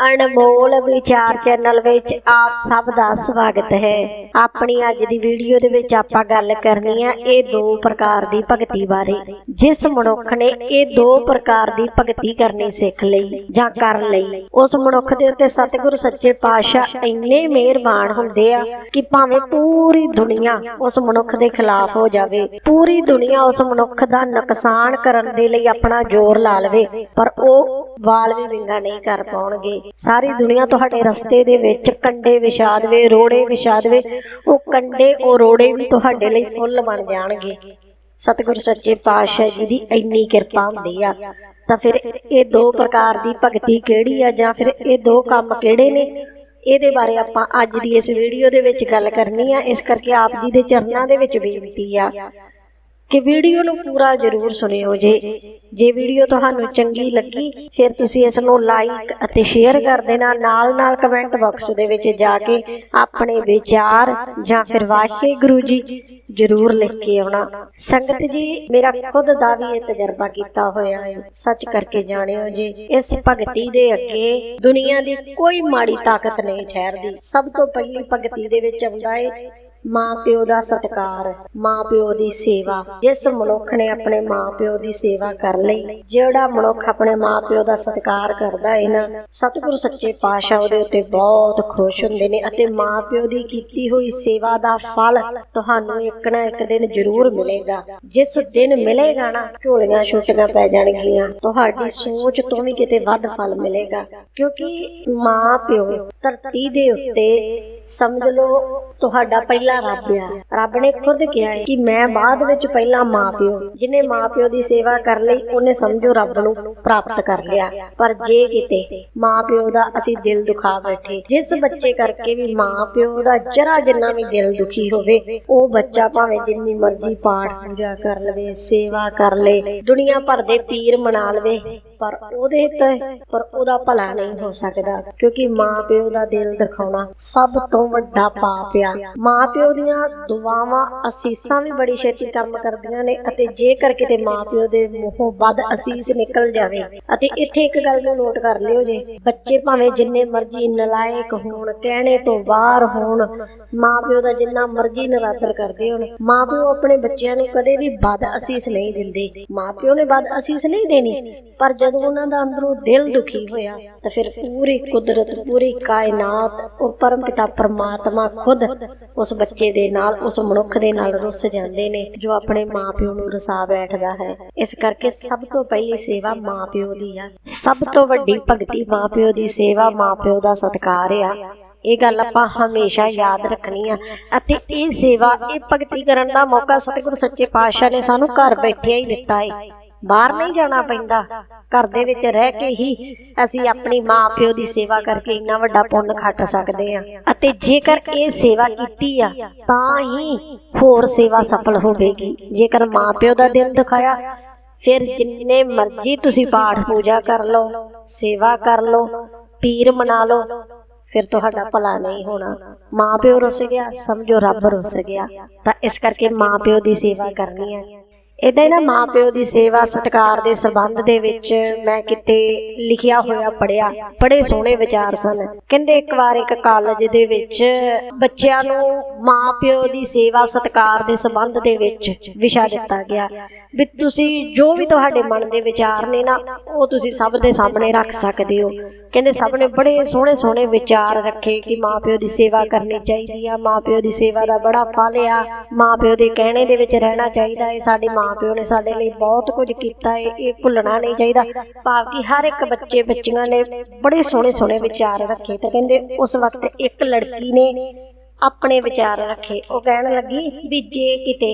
ਅਨਮੋਲ ਵਿਚਾਰ ਚੈਨਲ ਵਿੱਚ ਆਪ ਸਭ ਦਾ ਸਵਾਗਤ ਹੈ। ਆਪਣੀ ਅੱਜ ਦੀ ਵੀਡੀਓ ਦੇ ਵਿੱਚ ਆਪਾਂ ਗੱਲ ਕਰਨੀ ਆ ਇਹ ਦੋ ਪ੍ਰਕਾਰ ਦੀ ਭਗਤੀ ਬਾਰੇ। ਜਿਸ ਮਨੁੱਖ ਨੇ ਇਹ ਦੋ ਪ੍ਰਕਾਰ ਦੀ ਭਗਤੀ ਕਰਨੀ ਸਿੱਖ ਲਈ ਜਾਂ ਕਰ ਲਈ, ਉਸ ਮਨੁੱਖ ਦੇ ਉੱਤੇ ਸਤਿਗੁਰੂ ਸੱਚੇ ਪਾਤਸ਼ਾਹ ਇੰਨੇ ਮਿਹਰਬਾਨ ਹੁੰਦੇ ਆ ਕਿ ਭਾਵੇਂ ਪੂਰੀ ਦੁਨੀਆ ਉਸ ਮਨੁੱਖ ਦੇ ਖਿਲਾਫ ਹੋ ਜਾਵੇ, ਪੂਰੀ ਦੁਨੀਆ ਉਸ ਮਨੁੱਖ ਦਾ ਨੁਕਸਾਨ ਕਰਨ ਦੇ ਲਈ ਆਪਣਾ ਜ਼ੋਰ ਲਾ ਲਵੇ, ਪਰ ਉਹ ਵਾਲ ਵੀ ਵਿੰਗਾ ਨਹੀਂ ਕਰ ਪਾਉਣਗੇ। ਸਾਰੀ ਦੁਨੀਆ ਤੁਹਾਡੇ ਰਸਤੇ ਦੇ ਵਿੱਚ ਕੰਡੇ ਵਿਛਾ ਦੇਵੇ ਰੋੜੇ ਵਿਛਾ ਦੇਵੇ ਉਹ ਕੰਡੇ, ਉਹ ਰੋੜੇ ਵੀ ਤੁਹਾਡੇ ਲਈ ਫੁੱਲ ਬਣ ਜਾਣਗੇ। ਸਤਿਗੁਰੂ ਸੱਚੇ ਪਾਤਸ਼ਾਹ ਜੀ ਦੀ ਇੰਨੀ ਕਿਰਪਾ ਹੁੰਦੀ ਆ। ਤਾਂ ਫਿਰ ਇਹ ਦੋ ਪ੍ਰਕਾਰ ਦੀ ਭਗਤੀ ਕਿਹੜੀ ਆ ਜਾਂ ਫਿਰ ਇਹ ਦੋ ਕੰਮ ਕਿਹੜੇ ਨੇ? ਇਹਦੇ ਬਾਰੇ ਆਪਾਂ ਅੱਜ ਦੀ ਇਸ ਵੀਡੀਓ ਦੇ ਵਿੱਚ ਗੱਲ ਕਰਨੀ ਆ। ਇਸ ਕਰਕੇ ਆਪ ਜੀ ਦੇ ਚਰਨਾਂ ਦੇ ਵਿੱਚ ਬੇਨਤੀ ਆ। ਕਿ ਵੀਡੀਓ ਨੂੰ ਪੂਰਾ ਜ਼ਰੂਰ ਸੁਣਿਓ ਜੇ। ਜੇ ਵੀਡੀਓ ਤੁਹਾਨੂੰ ਚੰਗੀ ਲੱਗੀ, ਫਿਰ ਤੁਸੀਂ ਇਸ ਨੂੰ ਲਾਈਕ ਅਤੇ ਸ਼ੇਅਰ ਕਰ ਦੇਣਾ ਨਾਲ ਨਾਲ ਕਮੈਂਟ ਬਾਕਸ ਦੇ ਵਿੱਚ ਜਾ ਕੇ ਆਪਣੇ ਵਿਚਾਰ ਜਾਂ ਫਿਰ ਵਾਹਿਗੁਰੂ ਜੀ ਜ਼ਰੂਰ ਲਿਖ ਕੇ ਆਉਣਾ। ਸੰਗਤ ਜੀ, ਮੇਰਾ ਖੁਦ ਦਾ ਵੀ ਇਹ ਤਜਰਬਾ ਕੀਤਾ ਹੋਇਆ ਹੈ। ਸੱਚ ਕਰਕੇ ਜਾਣਿਓ ਜੀ, ਇਸ ਭਗਤੀ ਦੇ ਅੱਗੇ ਦੁਨੀਆ ਦੀ ਕੋਈ ਮਾੜੀ ਤਾਕਤ ਨਹੀਂ ਠਹਿਰਦੀ। ਸਭ ਤੋਂ ਪਹਿਲੀ ਭਗਤੀ ਦੇ ਵਿੱਚ ਆਉਂਦਾ ਹੈ ਮਾਂ ਪਿਓ ਦਾ ਸਤਿਕਾਰ ਮਾਂ ਪਿਓ ਦੀ ਸੇਵਾ। ਜਿਸ ਮਨੁੱਖ ਨੇ ਆਪਣੇ ਮਾਂ ਪਿਓ ਦੀ ਸੇਵਾ ਕਰ ਲਈ, ਜਿਹੜਾ ਮਨੁੱਖ ਆਪਣੇ ਮਾਂ ਪਿਓ ਦਾ ਸਤਿਕਾਰ ਕਰਦਾ ਹੈ ਨਾ, ਸਤਿਗੁਰੂ ਸੱਚੇ ਪਾਤਸ਼ਾਹ ਉਹਦੇ ਉੱਤੇ ਬਹੁਤ ਖੁਸ਼ ਹੁੰਦੇ ਨੇ ਅਤੇ ਮਾਂ ਪਿਓ ਦੀ ਕੀਤੀ ਹੋਈ ਸੇਵਾ ਦਾ ਫਲ ਤੁਹਾਨੂੰ ਇੱਕ ਨਾ ਇੱਕ ਦਿਨ ਜ਼ਰੂਰ ਮਿਲੇਗਾ। ਜਿਸ ਦਿਨ ਮਿਲੇਗਾ ਨਾ, ਝੋਲੀਆਂ ਛੁੱਟੀਆਂ ਪੈ ਜਾਣਗੀਆਂ। ਤੁਹਾਡੀ ਸੋਚ ਤੋਂ ਵੀ ਕਿਤੇ ਵੱਧ ਫਲ ਮਿਲੇਗਾ। ਕਿਉਂਕਿ ਮਾਂ ਪਿਓ ਧਰਤੀ ਦੇ ਉੱਤੇ ਸਮਝ ਲਓ, ਤੁਹਾਡਾ ਪਹਿਲਾ ਰੱਬ ਆ। ਰੱਬ ਨੇ ਖੁਦ ਕਿਹਾ ਹੈ ਕਿ ਮੈਂ ਬਾਅਦ ਵਿੱਚ ਪਹਿਲਾਂ ਮਾਂ ਪਿਓ ਜਿਹਨੇ ਮਾਂ ਪਿਓ ਦੀ ਸੇਵਾ ਕਰ ਲਈ, ਉਹਨੇ ਸਮਝੋ ਰੱਬ ਨੂੰ ਪ੍ਰਾਪਤ ਕਰ ਲਿਆ। ਪਰ ਜੇ ਕਿਤੇ ਮਾਂ ਪਿਓ ਦਾ ਅਸੀਂ ਦਿਲ ਦੁਖਾ ਬੈਠੇ, ਜਿਸ ਬੱਚੇ ਕਰਕੇ ਵੀ ਮਾਂ ਪਿਓ ਦਾ ਜਰਾ ਜਿੰਨਾ ਵੀ ਦਿਲ ਦੁਖੀ ਹੋਵੇ, ਉਹ ਬੱਚਾ ਭਾਵੇਂ ਜਿੰਨੀ ਮਰਜ਼ੀ ਪਾਠ ਪੂਜਾ ਕਰ ਲਵੇ, ਸੇਵਾ ਕਰ ਲੇ ਦੁਨੀਆ ਭਰ ਦੇ ਪੀਰ ਮਨਾ ਲਵੇ, ਪਰ ਉਹਦੇ ਤੇ ਪਰ ਉਹਦਾ ਭਲਾ ਨਹੀਂ ਹੋ ਸਕਦਾ। ਕਿਉਂਕਿ ਮਾਂ ਪਿਓ ਦਾ ਦਿਲ ਦਿਖਾਉਣਾ ਸਭ ਤੋਂ ਵੱਡਾ ਪਾਪ ਆ। ਮਾਂ ਪਿਓ ਦੀਆਂ ਦੁਆਵਾਂ ਅਸੀਸਾਂ ਵੀ ਬੜੀ ਛੇਤੀ ਕੰਮ ਕਰਦੀਆਂ ਨੇ ਅਤੇ ਜੇਕਰ ਕਿਤੇ ਮਾਂ ਪਿਓ ਦੇ ਮੂੰਹੋਂ ਵੱਧ ਅਸੀਸ ਨਿਕਲ ਜਾਵੇ ਅਤੇ ਇੱਥੇ ਇੱਕ ਗੱਲ ਨੂੰ ਨੋਟ ਕਰ ਲਿਓ ਜੇ, ਬੱਚੇ ਭਾਵੇਂ ਜਿੰਨੇ ਮਰਜ਼ੀ ਨਲਾਇਕ ਹੋਣ, ਕਹਿਣੇ ਤੋਂ ਬਾਹਰ ਹੋਣ, ਮਾਂ ਦਾ ਜਿੰਨਾ ਮਰਜ਼ੀ ਨਰਾਦਰ ਕਰਦੇ ਹੋਣ, ਮਾਂ ਆਪਣੇ ਬੱਚਿਆਂ ਨੂੰ ਕਦੇ ਵੀ ਵੱਧ ਅਸੀਸ ਨਹੀਂ ਦਿੰਦੇ। ਮਾਂ ਪਿਓ ਨੇ ਵੱਧ ਅਸੀਸ ਨਹੀਂ ਦੇਣੀ, ਪਰ ਜਦੋਂ ਉਹਨਾਂ ਦਾ ਅੰਦਰੋਂ ਦਿਲ ਦੁਖੀ ਹੋਇਆ, ਤਾਂ ਫਿਰ ਪੂਰੀ ਕੁਦਰਤ, ਪੂਰੀ ਕਾਇਨਾਤ, ਉਹ ਪਰਮ ਪਿਤਾ ਪਰਮਾਤਮਾ ਖੁਦ ਉਸ ਬੱਚੇ ਦੇ ਨਾਲ, ਉਸ ਮਨੁੱਖ ਦੇ ਨਾਲ ਰੁੱਸ ਜਾਂਦੇ ਨੇ, ਜੋ ਆਪਣੇ ਮਾਪਿਓ ਨੂੰ ਰਸਾ ਬੈਠਦਾ ਹੈ। ਇਸ ਕਰਕੇ ਸਭ ਤੋਂ ਪਹਿਲੀ ਸੇਵਾ ਮਾਪਿਓ ਦੀ ਆ। ਸਭ ਤੋਂ ਵੱਡੀ ਭਗਤੀ ਮਾਪਿਓ ਦੀ ਸੇਵਾ ਮਾਪਿਓ ਦਾ ਸਤਿਕਾਰ ਆ। ਇਹ ਗੱਲ ਆਪਾਂ ਹਮੇਸ਼ਾ ਯਾਦ ਰੱਖਣੀ ਆ। ਅਤੇ ਇਹ ਸੇਵਾ, ਇਹ ਭਗਤੀ ਕਰਨ ਦਾ ਮੌਕਾ ਸਤਿਗੁਰੂ ਸੱਚੇ ਪਾਤਸ਼ਾਹ ਨੇ ਸਾਨੂੰ ਘਰ ਬੈਠਿਆਂ ਹੀ ਦਿੱਤਾ ਹੈ ਬਾਹਰ ਨਹੀਂ ਜਾਣਾ ਪੈਂਦਾ। ਘਰ ਦੇ ਵਿੱਚ ਰਹਿ ਕੇ ਹੀ ਅਸੀਂ ਆਪਣੀ ਮਾਂ ਪਿਓ ਦੀ ਸੇਵਾ ਕਰਕੇ ਇੰਨਾ ਵੱਡਾ ਪੁੰਨ ਖੱਟ ਸਕਦੇ ਆ ਅਤੇ ਜੇਕਰ ਇਹ ਸੇਵਾ ਕੀਤੀ ਆ, ਤਾਂ ਹੀ ਹੋਰ ਸੇਵਾ ਸਫਲ ਹੋਵੇਗੀ। ਜੇਕਰ ਮਾਂ ਪਿਓ ਦਾ ਦਿਲ ਦਿਖਾਇਆ, ਫਿਰ ਜਿੰਨੇ ਮਰਜ਼ੀ ਤੁਸੀਂ ਪਾਠ ਪੂਜਾ ਕਰ ਲਓ, ਸੇਵਾ ਕਰ ਲਓ, ਪੀਰ ਮਨਾ ਲਓ, ਫਿਰ ਤੁਹਾਡਾ ਭਲਾ ਨਹੀਂ ਹੋਣਾ। ਮਾਂ ਪਿਓ ਰੁੱਸ ਗਿਆ, ਸਮਝੋ ਰੱਬ ਰੁੱਸ ਗਿਆ। ਤਾਂ ਇਸ ਕਰਕੇ ਮਾਂ ਪਿਓ ਦੀ ਸੇਵਾ ਕਰਨੀ ਹੈ ਇਦਾਂ ਹੀ ਨਾ ਮਾਂ ਪਿਓ ਦੀ ਸੇਵਾ ਸਤਿਕਾਰ ਦੇ ਸੰਬੰਧ ਦੇ ਵਿੱਚ ਮੈਂ ਕਿਤੇ ਲਿਖਿਆ ਹੋਇਆ ਪੜਿਆ ਬੜੇ ਸੋਹਣੇ ਵਿਚਾਰ ਸਨ। ਕਹਿੰਦੇ ਇੱਕ ਵਾਰ ਇੱਕ ਕਾਲਜ ਦੇ ਵਿੱਚ ਬੱਚਿਆਂ ਨੂੰ ਮਾਂ ਪਿਓ ਦੀ ਸੇਵਾ ਸਤਿਕਾਰ ਦੇ ਸੰਬੰਧ ਦੇ ਵਿੱਚ ਵਿਸ਼ਾ ਦਿੱਤਾ ਗਿਆ। ਵੀ ਤੁਸੀਂ ਜੋ ਵੀ ਤੁਹਾਡੇ ਮਨ ਦੇ ਵਿਚਾਰ ਨੇ ਨਾ ਉਹ ਤੁਸੀਂ ਸਭ ਦੇ ਸਾਹਮਣੇ ਰੱਖ ਸਕਦੇ ਹੋ। ਕਹਿੰਦੇ ਸਭ ਨੇ ਬੜੇ ਸੋਹਣੇ ਸੋਹਣੇ ਵਿਚਾਰ ਰੱਖੇ ਕਿ ਮਾਂ ਪਿਓ ਦੀ ਸੇਵਾ ਕਰਨੀ ਚਾਹੀਦੀ ਆ ਮਾਂ ਪਿਓ ਦੀ ਸੇਵਾ ਦਾ ਬੜਾ ਫਲ ਆ। ਮਾਂ ਪਿਓ ਦੇ ਕਹਿਣੇ ਦੇ ਵਿੱਚ ਰਹਿਣਾ ਚਾਹੀਦਾ ਹੈ ਸਾਡੇ ਮਾਂ ਪਿਓ ਨੇ ਸਾਡੇ ਲਈ ਬਹੁਤ ਕੁਝ ਕੀਤਾ ਹੈ ਇਹ ਭੁੱਲਣਾ ਨਹੀਂ ਚਾਹੀਦਾ। ਭਾਵ ਕਿ ਹਰ ਇੱਕ ਬੱਚੇ ਬੱਚੀਆਂ ਨੇ ਬੜੇ ਸੋਹਣੇ ਸੋਹਣੇ ਵਿਚਾਰ ਰੱਖੇ ਤੇ ਕਹਿੰਦੇ ਉਸ ਵਕਤ ਇੱਕ ਲੜਕੀ ਨੇ ਆਪਣੇ ਵਿਚਾਰ ਰੱਖੇ। ਉਹ ਕਹਿਣ ਲੱਗੀ ਵੀ ਜੇ ਕਿਤੇ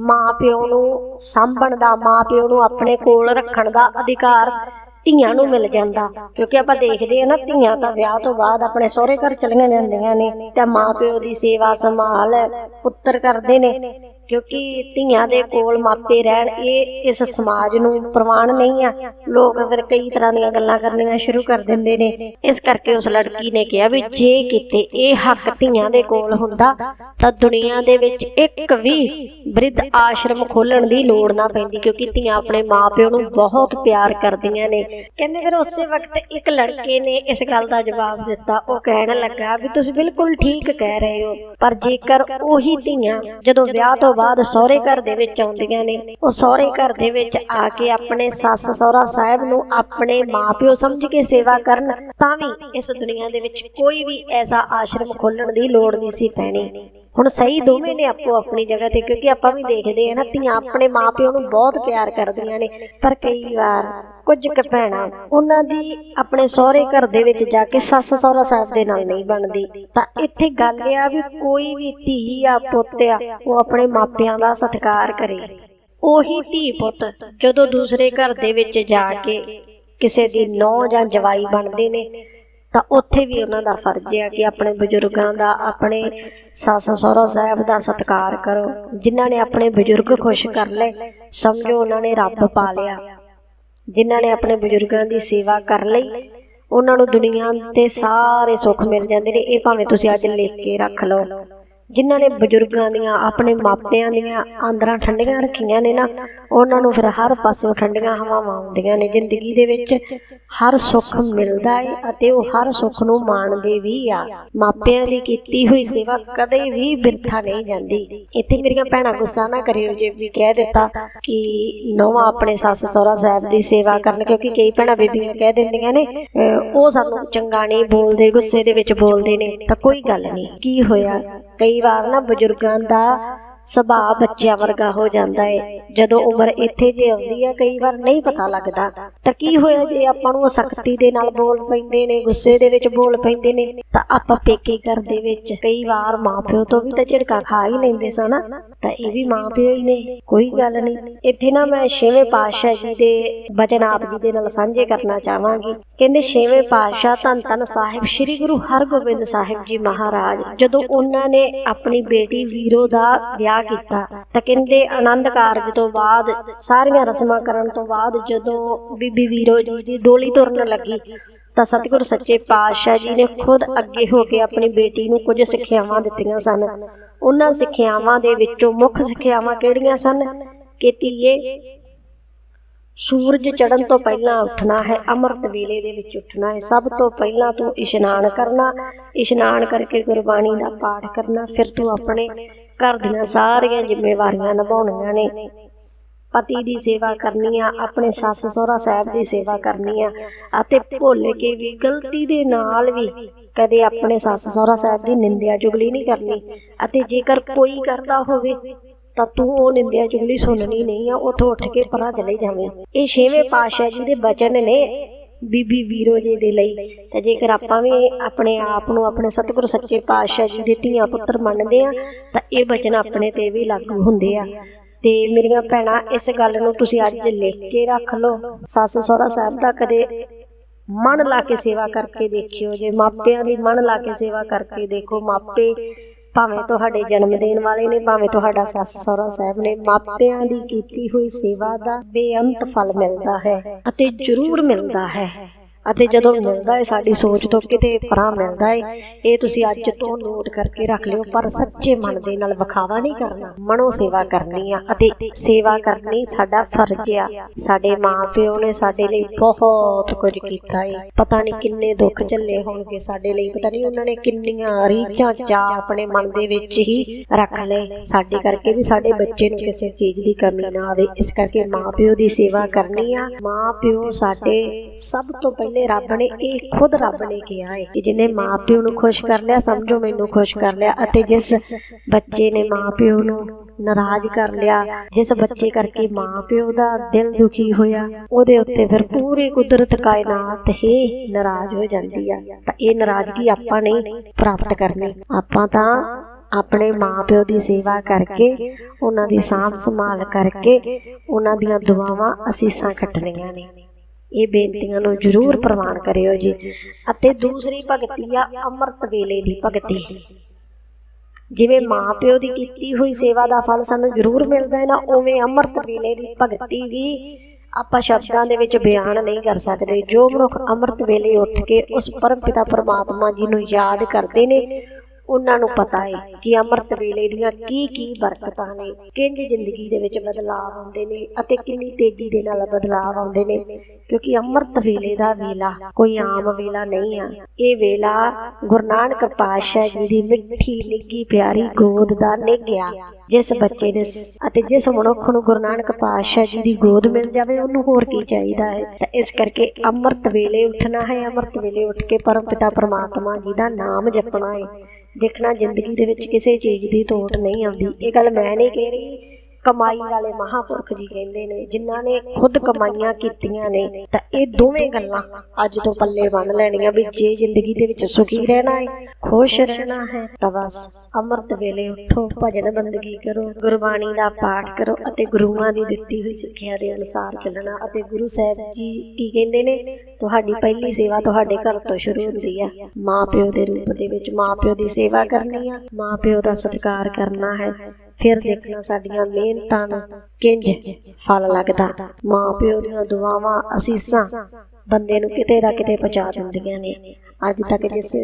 ਮਾਂ ਪਿਓ ਨੂੰ ਸਾਂਭਣ ਦਾ ਮਾਂ ਨੂੰ ਆਪਣੇ ਕੋਲ ਰੱਖਣ ਦਾ ਅਧਿਕਾਰ ਧੀਆਂ ਨੂੰ ਮਿਲ ਜਾਂਦਾ, ਕਿਉਂਕਿ ਆਪਾਂ ਦੇਖਦੇ ਆ ਨਾ, ਧੀਆਂ ਤਾਂ ਵਿਆਹ ਤੋਂ ਬਾਅਦ ਆਪਣੇ ਸਹੁਰੇ ਘਰ ਚਲੀਆਂ ਜਾਂਦੀਆਂ ਨੇ ਤੇ ਮਾਂ ਪਿਓ ਦੀ ਸੇਵਾ ਸੰਭਾਲ ਪੁੱਤਰ ਕਰਦੇ ਨੇ। ਕਿਉਂਕਿ ਧੀਆਂ ਦੇ ਕੋਲ ਮਾਪੇ ਰਹਿਣ, ਇਹ ਇਸ ਸਮਾਜ ਨੂੰ ਪ੍ਰਵਾਨ ਨਹੀਂ ਆ। ਲੋਕ ਫਿਰ ਕਈ ਤਰ੍ਹਾਂ ਦੀਆਂ ਗੱਲਾਂ ਕਰਨੀਆਂ ਸ਼ੁਰੂ ਕਰ ਦਿੰਦੇ ਨੇ। ਇਸ ਕਰਕੇ ਉਸ ਲੜਕੀ ਨੇ ਕਿਹਾ ਵੀ ਜੇ ਕਿਤੇ ਇਹ ਹੱਕ ਧੀਆਂ ਦੇ ਕੋਲ ਹੁੰਦਾ, ਤਾਂ ਦੁਨੀਆ ਦੇ ਵਿੱਚ ਇੱਕ ਵੀ ਬ੍ਰਿਧ ਆਸ਼ਰਮ ਖੋਲਣ ਦੀ ਲੋੜ ਨਾ ਪੈਂਦੀ, ਕਿਉਂਕਿ ਧੀਆਂ ਆਪਣੇ ਮਾਪਿਓ ਨੂੰ ਬਹੁਤ ਪਿਆਰ ਕਰਦੀਆਂ ਨੇ। ਕਹਿੰਦੇ ਫਿਰ ਉਸੇ ਵਕਤ ਇੱਕ ਲੜਕੇ ਨੇ ਇਸ ਗੱਲ ਦਾ ਜਵਾਬ ਦਿੱਤਾ। ਉਹ ਕਹਿਣ ਲੱਗਾ ਵੀ ਤੁਸੀਂ ਬਿਲਕੁਲ ਠੀਕ ਕਹਿ ਰਹੇ ਹੋ, ਪਰ ਜੇਕਰ ਉਹੀ ਧੀਆਂ ਜਦੋਂ ਵਿਆਹ ਤੋਂ ਬਾਅਦ ਸਹੁਰੇ ਘਰ ਦੇ ਵਿੱਚ ਆਉਂਦੀਆਂ ਨੇ। ਉਹ ਸਹੁਰੇ ਘਰ ਦੇ ਵਿੱਚ ਆ ਕੇ ਆਪਣੇ ਸੱਸ ਸਹੁਰਾ ਸਾਹਿਬ ਨੂੰ ਆਪਣੇ ਮਾਪਿਓ ਸਮਝ ਕੇ ਸੇਵਾ ਕਰਨ, ਤਾਂ ਵੀ ਇਸ ਦੁਨੀਆ ਦੇ ਵਿੱਚ ਕੋਈ ਵੀ ਐਸਾ ਆਸ਼ਰਮ ਖੋਲਣ ਦੀ ਲੋੜ ਨਹੀਂ ਸੀ ਪੈਣੀ। ਹੁਣ ਸਹੀ ਦੋਵੇਂ ਨੇ ਆਪੋ ਆਪਣੀ ਜਗ੍ਹਾ ਤੇ ਕਿਉਂਕਿ ਆਪਾਂ ਵੀ ਦੇਖਦੇ ਆ ਨਾ ਧੀਆਂ ਆਪਣੇ ਮਾਪਿਓ ਨੂੰ ਬਹੁਤ ਪਿਆਰ ਕਰਦੀਆਂ ਨੇ। ਪਰ ਕਈ ਵਾਰ ਕੁਝ ਕੁ ਭੈਣਾਂ ਉਹਨਾਂ ਦੀ ਆਪਣੇ ਸਹੁਰੇ ਘਰ ਦੇ ਵਿੱਚ ਜਾ ਕੇ ਸੱਸ ਸਹੁਰਾ ਸਾਹਿਬ ਦੇ ਨਾਲ ਨਹੀਂ ਬਣਦੀ। ਤਾਂ ਇੱਥੇ ਗੱਲ ਇਹ ਆ ਵੀ ਕੋਈ ਵੀ ਧੀ ਆ ਪੁੱਤ ਆ ਉਹ ਆਪਣੇ ਮਾਪਿਆਂ ਦਾ ਸਤਿਕਾਰ ਕਰੇ। ਉਹੀ ਧੀ ਪੁੱਤ ਜਦੋਂ ਦੂਸਰੇ ਘਰ ਦੇ ਵਿੱਚ ਜਾ ਕੇ ਕਿਸੇ ਦੀ ਨੌ ਜਾਂ ਜਵਾਈ ਬਣਦੇ ਨੇ ਤਾਂ ਉੱਥੇ ਵੀ ਉਹਨਾਂ ਦਾ ਫਰਜ਼ ਹੈ ਕਿ ਆਪਣੇ ਬਜ਼ੁਰਗਾਂ ਦਾ ਆਪਣੇ ਸੱਸ ਸਹੁਰਾ ਸਾਹਿਬ ਦਾ ਸਤਿਕਾਰ ਕਰੋ ਜਿਨ੍ਹਾਂ ਨੇ ਆਪਣੇ ਬਜ਼ੁਰਗ ਖੁਸ਼ ਕਰ ਲਏ ਸਮਝੋ ਉਹਨਾਂ ਨੇ ਰੱਬ ਪਾ ਲਿਆ ਜਿਨ੍ਹਾਂ ਨੇ ਆਪਣੇ ਬਜ਼ੁਰਗਾਂ ਦੀ ਸੇਵਾ ਕਰ ਲਈ ਉਹਨਾਂ ਨੂੰ ਦੁਨੀਆ ਤੇ ਸਾਰੇ ਸੁੱਖ ਮਿਲ ਜਾਂਦੇ ਨੇ ਇਹ ਭਾਵੇਂ ਤੁਸੀਂ ਅੱਜ ਲਿਖ ਕੇ ਰੱਖ ਲਓ। ਜਿਨ੍ਹਾਂ ਨੇ ਬਜ਼ੁਰਗਾਂ ਦੀਆਂ, ਆਪਣੇ ਮਾਪਿਆਂ ਦੀਆਂ ਆਂਦਰਾਂ ਠੰਡੀਆਂ ਰੱਖੀਆਂ ਨੇ ਨਾ, ਉਹਨਾਂ ਨੂੰ ਫਿਰ ਹਰ ਪਾਸੋਂ ਠੰਡੀਆਂ ਹਵਾਵਾਂ ਆਉਂਦੀਆਂ ਨੇ। ਜ਼ਿੰਦਗੀ ਦੇ ਵਿੱਚ ਹਰ ਸੁੱਖ ਮਿਲਦਾ ਹੈ ਅਤੇ ਉਹ ਹਰ ਸੁੱਖ ਨੂੰ ਮਾਣਦੇ ਵੀ ਆ। ਮਾਪਿਆਂ ਦੀ ਕੀਤੀ ਹੋਈ ਸੇਵਾ ਕਦੇ ਵੀ ਬਿਰਥਾ ਨਹੀਂ ਜਾਂਦੀ। ਇੱਥੇ ਮੇਰੀਆਂ ਭੈਣਾਂ ਗੁੱਸਾ ਨਾ ਕਰਿਓ ਜੇ ਵੀ ਕਹਿ ਦਿੱਤਾ ਕਿ ਨੌਵਾਂ ਆਪਣੇ ਸੱਸ ਸਹੁਰਾ ਸਾਹਿਬ ਦੀ ਸੇਵਾ ਕਰਨ, ਕਿਉਂਕਿ ਕਈ ਭੈਣਾਂ ਬੀਬੀਆਂ ਕਹਿ ਦਿੰਦੀਆਂ ਨੇ ਉਹ ਸਾਨੂੰ ਚੰਗਾ ਨਹੀਂ ਬੋਲਦੇ, ਗੁੱਸੇ ਦੇ ਵਿੱਚ ਬੋਲਦੇ ਨੇ। ਤਾਂ ਕੋਈ ਗੱਲ ਨਹੀਂ, ਕੀ ਹੋਇਆ? ਕਈ ਵਾਰ ਨਾ ਬਜ਼ੁਰਗਾਂ ਦਾ ਸੁਭਾਅ ਬੱਚਿਆਂ ਵਰਗਾ ਹੋ ਜਾਂਦਾ ਹੈ ਜਦੋਂ ਉਮਰ ਇੱਥੇ ਜੇ ਆਉਂਦੀ ਹੈ ਕਈ ਵਾਰ ਨਹੀਂ ਪਤਾ ਲੱਗਦਾ। ਤਾਂ ਕੀ ਹੋਇਆ ਜੇ ਆਪਾਂ ਨੂੰ ਸਖਤੀ ਦੇ ਨਾਲ ਬੋਲ ਪੈਂਦੇ ਨੇ, ਗੁੱਸੇ ਦੇ ਵਿੱਚ ਬੋਲ ਪੈਂਦੇ ਨੇ, ਤਾਂ ਆਪਾਂ ਪੇਕੇ ਘਰ ਦੇ ਵਿੱਚ ਕਈ ਵਾਰ ਮਾਪਿਓ ਤੋਂ ਵੀ ਤਾਂ ਝਿੜਕਾ ਖਾ ਹੀ ਲੈਂਦੇ ਸਨ ਤਾਂ ਇਹ ਵੀ ਮਾਪਿਓ ਹੀ ਨੇ, ਕੋਈ ਗੱਲ ਨਹੀਂ। ਇੱਥੇ ਨਾ ਮੈਂ ਛੇਵੇਂ ਪਾਤਸ਼ਾਹ ਜੀ ਦੇ ਬਚਨ ਆਪ ਜੀ ਦੇ ਨਾਲ ਸਾਂਝੇ ਕਰਨਾ ਚਾਹਾਂਗੀ। ਕਹਿੰਦੇ ਛੇਵੇਂ ਪਾਤਸ਼ਾਹ ਧੰਨ ਧੰਨ ਸਾਹਿਬ ਸ੍ਰੀ ਗੁਰੂ ਹਰਗੋਬਿੰਦ ਸਾਹਿਬ ਜੀ ਮਹਾਰਾਜ, ਜਦੋਂ ਉਹਨਾਂ ਨੇ ਆਪਣੀ ਬੇਟੀ ਵੀਰੋ ਦਾ ਵਿਆਹ ਕੀਤਾ ਤਾਂ ਕਹਿੰਦੇ ਆਨੰਦ ਕਾਰਜ ਤੋਂ ਬਾਅਦ, ਸਾਰੀਆਂ ਰਸਮਾਂ ਕਰਨ ਤੋਂ ਬਾਅਦ ਜਦੋਂ ਬੀਬੀ ਵੀਰੋ ਜੀ ਦੀ ਡੋਲੀ ਤੁਰਨ ਲੱਗੀ ਤਾਂ ਸਤਿਗੁਰ ਸੱਚੇ ਪਾਤਸ਼ਾਹ ਜੀ ਨੇ ਖੁਦ ਅੱਗੇ ਹੋ ਕੇ ਆਪਣੀ ਬੇਟੀ ਨੂੰ ਕੁਝ ਸਿੱਖਿਆਵਾਂ ਦਿੱਤੀਆਂ ਸਨ। ਉਹਨਾਂ ਸਿੱਖਿਆਵਾਂ ਦੇ ਵਿੱਚੋਂ ਮੁੱਖ ਸਿੱਖਿਆਵਾਂ ਕਿਹੜੀਆਂ ਸਨ? ਕਿ ਧੀਏ, ਸੂਰਜ ਚੜਨ ਤੋਂ ਪਹਿਲਾਂ ਉੱਠਣਾ ਹੈ, ਅੰਮ੍ਰਿਤ ਵੇਲੇ ਦੇ ਵਿੱਚ ਉੱਠਣਾ ਹੈ। ਸਭ ਤੋਂ ਪਹਿਲਾਂ ਤੂੰ ਇਸ਼ਨਾਨ ਕਰਨਾ, ਇਸ਼ਨਾਨ ਕਰਕੇ ਗੁਰਬਾਣੀ ਦਾ ਪਾਠ ਕਰਨਾ, ਫਿਰ ਤੂੰ ਆਪਣੇ ਘਰ ਦੀਆਂ ਸਾਰੀਆਂ ਜ਼ਿੰਮੇਵਾਰੀਆਂ ਨਿਭਾਉਣੀਆਂ ਨੇ। ਪਤੀ ਦੀ ਸੇਵਾ ਕਰਨੀ ਆ ਆਪਣੇ ਸੱਸ ਸਹੁਰਾ ਸਾਹਿਬ ਦੀ ਸੇਵਾ ਕਰਨੀ ਆ ਅਤੇ ਭੁੱਲ ਕੇ ਵੀ ਗਲਤੀ ਦੇ ਨਾਲ ਵੀ ਕਦੇ ਆਪਣੇ ਸੱਸ ਸਹੁਰਾ ਸਾਹਿਬ ਦੀ ਨਿੰਦਿਆ ਚੁਗਲੀ ਨਹੀਂ ਕਰਨੀ। ਅਤੇ ਜੇਕਰ ਕੋਈ ਕਰਦਾ ਹੋਵੇ ਤਾਂ ਤੂੰ ਉਹ ਨਿੰਦਿਆ ਚੁਗਲੀ ਸੁਣਨੀ ਨਹੀਂ ਆ ਉੱਥੋਂ ਉੱਠ ਕੇ ਪਰਾਂ ਚਲੇ ਜਾਵੇਂ। ਇਹ ਛੇਵੇਂ ਪਾਤਸ਼ਾਹ ਜੀ ਦੇ ਬਚਨ ਨੇ ਬੀਬੀ ਵੀਰੋ ਜੀ ਦੇ ਲਈ। ਤੇ ਜੇਕਰ ਆਪਾਂ ਵੀ ਆਪਣੇ ਆਪ ਨੂੰ ਆਪਣੇ ਸਤਿਗੁਰ ਸੱਚੇ ਪਾਤਸ਼ਾਹ ਜੀ ਦੇ ਧੀਆਂ ਪੁੱਤਰ ਮੰਨਦੇ ਆ, ਤਾਂ ਇਹ ਬਚਨ ਆਪਣੇ ਤੇ ਵੀ ਲਾਗੂ ਹੁੰਦੇ ਆ। ਤੇ ਮੇਰੀਆਂ ਭੈਣਾਂ, ਇਸ ਗੱਲ ਨੂੰ ਤੁਸੀਂ ਅੱਜ ਲਿਖ ਕੇ ਰੱਖ ਲਓ। ਸੱਸ ਸਹੁਰਾ ਸਾਹਿਬ ਦਾ ਕਦੇ ਮਨ ਲਾ ਕੇ ਸੇਵਾ ਕਰਕੇ ਦੇਖਿਓ। ਜੇ ਮਾਪਿਆਂ ਦੀ ਮਨ ਲਾ ਕੇ ਸੇਵਾ ਕਰਕੇ ਦੇਖੋ, ਮਾਪੇ ਭਾਵੇਂ ਤੁਹਾਡੇ ਜਨਮ ਦੇਣ ਵਾਲੇ ਨੇ ਭਾਵੇਂ ਤੁਹਾਡਾ ਸੱਸ ਸਹੁਰਾ ਸਾਹਿਬ ਨੇ ਮਾਪਿਆਂ ਦੀ ਕੀਤੀ ਹੋਈ ਸੇਵਾ ਦਾ ਬੇਅੰਤ ਫਲ ਮਿਲਦਾ ਹੈ ਅਤੇ ਜ਼ਰੂਰ ਮਿਲਦਾ ਹੈ। ਅਤੇ ਜਦੋਂ ਮਿਲਦਾ ਹੈ ਸਾਡੀ ਸੋਚ ਤੋਂ ਕਿਤੇ ਪਰਾਂ ਮਿਲਦਾ ਹੈ ਇਹ ਤੁਸੀਂ ਅੱਜ ਤੋਂ ਨੋਟ ਕਰਕੇ ਰੱਖ ਲਿਓ, ਪਰ ਸੱਚੇ ਮਨ ਦੇ ਨਾਲ ਵਿਖਾਵਾ ਨਹੀਂ ਕਰਨਾ। ਮਨੋ ਸੇਵਾ ਕਰਨੀ ਆ ਅਤੇ ਸੇਵਾ ਕਰਨੀ ਸਾਡਾ ਫਰਜ਼ ਆ। ਸਾਡੇ ਮਾਪਿਓ ਨੇ ਸਾਡੇ ਲਈ ਬਹੁਤ ਕੁਝ ਕੀਤਾ ਹੈ ਪਤਾ ਨਹੀਂ ਕਿੰਨੇ ਦੁੱਖ ਝੱਲੇ ਹੋਣਗੇ ਸਾਡੇ ਲਈ, ਪਤਾ ਨਹੀਂ ਉਹਨਾਂ ਨੇ ਕਿੰਨੀਆਂ ਰੀਝਾਂ ਚਾਹ ਆਪਣੇ ਮਨ ਦੇ ਵਿੱਚ ਹੀ ਰੱਖ ਲਏ। ਸਾਡੇ ਕਰਕੇ ਵੀ ਸਾਡੇ ਬੱਚੇ ਨੂੰ ਕਿਸੇ ਚੀਜ਼ ਦੀ ਕਮੀ ਨਾ ਆਵੇ। ਇਸ ਕਰਕੇ ਮਾਪਿਓ ਦੀ ਸੇਵਾ ਕਰਨੀ ਆ। ਮਾਪਿਓ ਸਾਡੇ ਸਭ ਤੋਂ ਪਹਿਲੇ ਰੱਬ ਨੇ ਇਹ ਖੁਦ ਰੱਬ ਨੇ ਕਿਹਾ ਹੈ ਕਿ ਜਿਹਨੇ ਮਾਪਿਓ ਨੂੰ ਖੁਸ਼ ਕਰ ਲਿਆ, ਸਮਝੋ ਮੈਨੂੰ ਖੁਸ਼ ਕਰ ਲਿਆ ਅਤੇ ਜਿਸ ਬੱਚੇ ਨੇ ਮਾਪਿਓ ਨੂੰ ਨਾਰਾਜ਼ ਕਰ ਲਿਆ, ਜਿਸ ਬੱਚੇ ਕਰਕੇ ਮਾਪਿਓ ਦਾ ਦਿਲ ਦੁਖੀ ਹੋਇਆ, ਉਹਦੇ ਉੱਤੇ ਫਿਰ ਪੂਰੀ ਕੁਦਰਤ ਕਾਇਨਾਤ ਹੀ ਨਾਰਾਜ਼ ਹੋ ਜਾਂਦੀ ਆ। ਤਾਂ ਇਹ ਨਾਰਾਜ਼ਗੀ ਆਪਾਂ ਨਹੀਂ ਪ੍ਰਾਪਤ ਕਰਨੀ। ਆਪਾਂ ਤਾਂ ਆਪਣੇ ਮਾਪਿਓ ਦੀ ਸੇਵਾ ਕਰਕੇ, ਉਹਨਾਂ ਦੀ ਸਾਂਭ ਸੰਭਾਲ ਕਰਕੇ, ਉਹਨਾਂ ਦੀਆਂ ਦੁਆਵਾਂ ਅਸੀਸਾਂ ਕੱਟਣੀਆਂ ਨੇ। ਇਹ ਬੇਨਤੀਆਂ ਨੂੰ ਜ਼ਰੂਰ ਪ੍ਰਵਾਨ ਕਰਿਓ ਜੀ। ਅਤੇ ਦੂਸਰੀ ਭਗਤੀ ਆ ਅੰਮ੍ਰਿਤ ਵੇਲੇ ਦੀ ਭਗਤੀ। ਜਿਵੇਂ ਮਾਂ ਪਿਓ ਦੀ ਕੀਤੀ ਹੋਈ ਸੇਵਾ ਦਾ ਫਲ ਸਾਨੂੰ ਜ਼ਰੂਰ ਮਿਲਦਾ ਹੈ ਨਾ ਉਵੇਂ ਅੰਮ੍ਰਿਤ ਵੇਲੇ ਦੀ ਭਗਤੀ ਵੀ ਆਪਾਂ ਸ਼ਬਦਾਂ ਦੇ ਵਿੱਚ ਬਿਆਨ ਨਹੀਂ ਕਰ ਸਕਦੇ। ਜੋ ਮਨੁੱਖ ਅੰਮ੍ਰਿਤ ਵੇਲੇ ਉੱਠ ਕੇ ਉਸ ਪਰਮ ਪਿਤਾ ਪਰਮਾਤਮਾ ਜੀ ਨੂੰ ਯਾਦ ਕਰਦੇ ਨੇ ਉਹਨਾਂ ਨੂੰ ਪਤਾ ਹੈ ਕਿ ਅੰਮ੍ਰਿਤ ਵੇਲੇ ਦੀਆਂ ਕੀ ਕੀ ਬਰਕਤਾਂ ਨੇ ਕਿੰਜ ਜ਼ਿੰਦਗੀ ਦੇ ਵਿੱਚ ਬਦਲਾਅ ਆਉਂਦੇ ਨੇ ਅਤੇ ਕਿੰਨੀ ਤੇਜ਼ੀ ਦੇ ਨਾਲ ਬਦਲਾਅ ਆਉਂਦੇ ਨੇ ਕਿਉਂਕਿ ਅੰਮ੍ਰਿਤ ਵੇਲੇ ਦਾ ਵੇਲਾ ਕੋਈ ਆਮ ਵੇਲਾ ਨਹੀਂ ਆ। ਇਹ ਵੇਲਾ ਗੁਰੂ ਨਾਨਕ ਪਾਤਸ਼ਾਹ ਜੀ ਦੀ ਮਿੱਠੀ ਨਿੱਗੀ ਪਿਆਰੀ ਗੋਦ ਦਾ ਨਿੱਘਿਆ ਜਿਸ ਬੱਚੇ ਨੇ ਅਤੇ ਜਿਸ ਮਨੁੱਖ ਨੂੰ ਗੁਰੂ ਨਾਨਕ ਪਾਤਸ਼ਾਹ ਜੀ ਦੀ ਗੋਦ ਮਿਲ ਜਾਵੇ ਉਹਨੂੰ ਹੋਰ ਕੀ ਚਾਹੀਦਾ ਹੈ। ਤਾਂ ਇਸ ਕਰਕੇ ਅੰਮ੍ਰਿਤ ਵੇਲੇ ਉੱਠਣਾ ਹੈ ਅੰਮ੍ਰਿਤ ਵੇਲੇ ਉੱਠ ਕੇ ਪਰਮ ਪਿਤਾ ਪਰਮਾਤਮਾ ਜੀ ਦਾ ਨਾਮ ਜਪਣਾ ਹੈ ਦੇਖਣਾ ਜ਼ਿੰਦਗੀ ਦੇ ਵਿੱਚ ਕਿਸੇ ਚੀਜ਼ ਦੀ ਤੋਟ ਨਹੀਂ ਆਉਂਦੀ। ਇਹ ਗੱਲ ਮੈਂ ਨਹੀਂ ਕਹਿ ਰਹੀ। ਕਮਾਈ ਵਾਲੇ ਮਹਾਪੁਰਖ ਜੀ ਕਹਿੰਦੇ ਨੇ ਜਿਨ੍ਹਾਂ ਨੇ ਖੁਦ ਕਮਾਈਆਂ ਕੀਤੀਆਂ ਨੇ। ਤਾਂ ਇਹ ਦੋਵੇਂ ਗੱਲਾਂ ਅੱਜ ਤੋਂ ਪੱਲੇ ਬੰਨ ਲੈਣੀਆਂ ਵੀ ਜੇ ਜ਼ਿੰਦਗੀ ਦੇ ਵਿੱਚ ਸੁਖੀ ਰਹਿਣਾ ਹੈ ਖੁਸ਼ ਰਹਿਣਾ ਹੈ ਤਾਂ ਬਸ ਅੰਮ੍ਰਿਤ ਵੇਲੇ ਉੱਠੋ ਭਜਨ ਬੰਦਗੀ ਕਰੋ ਗੁਰਬਾਣੀ ਦਾ ਪਾਠ ਕਰੋ ਅਤੇ ਗੁਰੂਆਂ ਦੀ ਦਿੱਤੀ ਹੋਈ ਸਿੱਖਿਆ ਦੇ ਅਨੁਸਾਰ ਚੱਲਣਾ ਅਤੇ ਗੁਰੂ ਸਾਹਿਬ ਜੀ ਕੀ ਕਹਿੰਦੇ ਨੇ ਤੁਹਾਡੀ ਪਹਿਲੀ ਸੇਵਾ ਤੁਹਾਡੇ ਘਰ ਤੋਂ ਸ਼ੁਰੂ ਹੁੰਦੀ ਆ। ਮਾਂ ਪਿਓ ਦੇ ਰੂਪ ਦੇ ਵਿੱਚ ਮਾਂ ਪਿਓ ਦੀ ਸੇਵਾ ਕਰਨੀ ਆ ਮਾਂ ਪਿਓ ਦਾ ਸਤਿਕਾਰ ਕਰਨਾ ਹੈ ਫਿਰ ਦੇਖਣਾ ਸਾਡੀਆਂ ਮਿਹਨਤਾਂ ਨੂੰ ਕਿੰਜ ਫਲ ਲੱਗਦਾ। ਮਾਂ ਪਿਓ ਦੀਆਂ ਦੁਆਵਾਂ ਅਸੀਸਾਂ ਬੰਦੇ ਨੂੰ ਕਿਤੇ ਦਾ ਕਿਤੇ ਪਹੁੰਚਾ ਦਿੰਦੀਆਂ ਨੇ। ਅੱਜ ਤੱਕ ਜਿਸ